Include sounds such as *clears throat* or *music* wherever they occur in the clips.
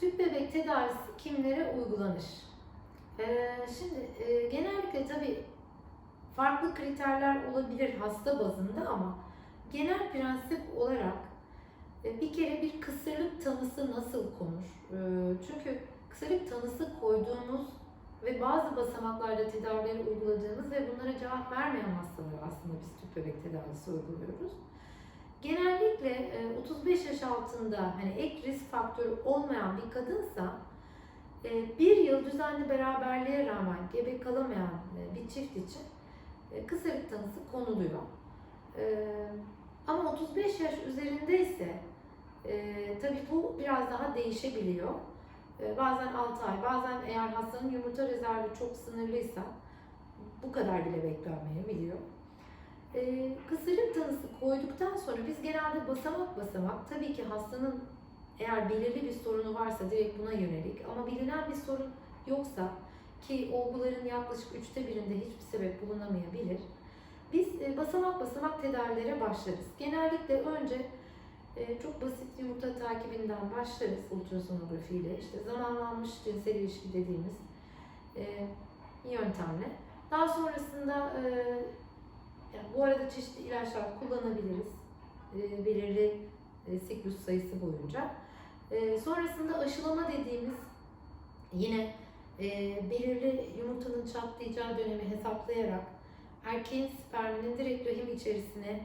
Tüp bebek tedavisi kimlere uygulanır? Ee, şimdi e, genellikle tabii farklı kriterler olabilir hasta bazında ama genel prensip olarak e, bir kere bir kısırlık tanısı nasıl konur? E, çünkü kısırlık tanısı koyduğumuz ve bazı basamaklarda tedavileri uyguladığımız ve bunlara cevap vermeyen hastalara aslında biz tüp bebek tedavisi uyguluyoruz. Genellikle e, 35 yaş altında hani ek risk faktörü olmayan bir kadınsa e, bir yıl düzenli beraberliğe rağmen gebe kalamayan e, bir çift için e, kısırlık tanısı konuluyor. E, Ama 35 yaş üzerindeyse e, tabii bu biraz daha değişebiliyor. E, Bazen 6 ay, bazen eğer hastanın yumurta rezervi çok sınırlıysa bu kadar bile beklenmeyebiliyor. E, kısırlık tanısı koyduktan sonra biz genelde basamak basamak tabii ki hastanın eğer belirli bir sorunu varsa direkt buna yönelik ama bilinen bir sorun yoksa ki olguların yaklaşık üçte birinde hiçbir sebep bulunamayabilir. Biz e, basamak basamak tedavilere başlarız. Genellikle önce e, çok basit yumurta takibinden başlarız ultrasonografi ile. İşte zamanlanmış cinsel ilişki dediğimiz e, yöntemle. Daha sonrasında yani bu arada çeşitli ilaçlar kullanabiliriz. E, belirli e, siklus sayısı boyunca. E, sonrasında aşılama dediğimiz yine e, belirli yumurtanın çatlayacağı dönemi hesaplayarak erkeğin sperminin direkt rahim içerisine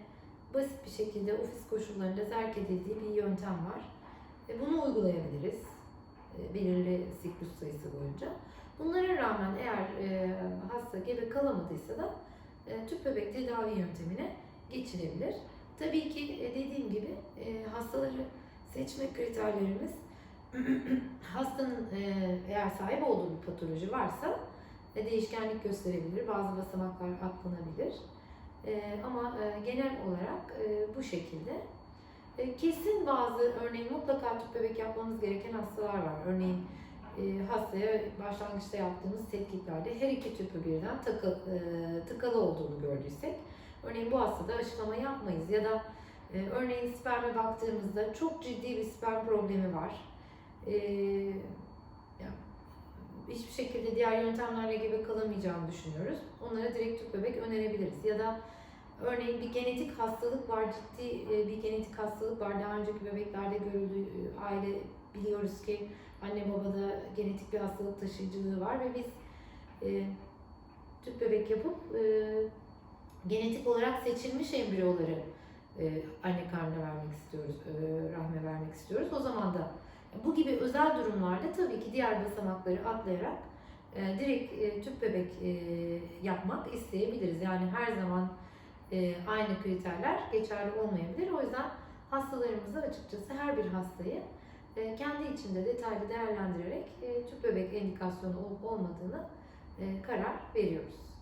basit bir şekilde ofis koşullarında zerk edildiği bir yöntem var. E, bunu uygulayabiliriz e, belirli siklus sayısı boyunca. Bunlara rağmen eğer e, hasta gebe kalamadıysa da tüp bebek tedavi yöntemine geçilebilir. Tabii ki e, dediğim gibi e, hastaları seçme kriterlerimiz *clears throat* hastanın e, eğer sahip olduğu bir patoloji varsa e, değişkenlik gösterebilir, bazı basamaklar atlanabilir. E, ama e, genel olarak e, bu şekilde. E, kesin bazı örneğin mutlaka tüp bebek yapmamız gereken hastalar var. Örneğin e, hastaya başlangıçta yaptığımız tetkiklerde her iki tüpü birden takı, e, tıkalı olduğunu gördüysek örneğin bu hastada aşılama yapmayız ya da e, örneğin sperme baktığımızda çok ciddi bir sperm problemi var. E, hiçbir şekilde diğer yöntemlerle gibi kalamayacağını düşünüyoruz. Onlara direkt tüp bebek önerebiliriz. Ya da örneğin bir genetik hastalık var, ciddi e, bir genetik hastalık var. Daha önceki bebeklerde görüldü. Aile biliyoruz ki anne babada genetik bir hastalık taşıyıcılığı var ve biz e, tüp bebek yapıp e, genetik olarak seçilmiş embriyoları e, anne karnına vermek istiyoruz, e, rahme vermek istiyoruz. O zaman da bu gibi özel durumlarda tabii ki diğer basamakları atlayarak e, direkt e, tüp bebek e, yapmak isteyebiliriz. Yani her zaman e, aynı kriterler geçerli olmayabilir. O yüzden hastalarımızı açıkçası her bir hastayı e, kendi içinde detaylı değerlendirerek e, tüp bebek endikasyonu olup olmadığını e, karar veriyoruz.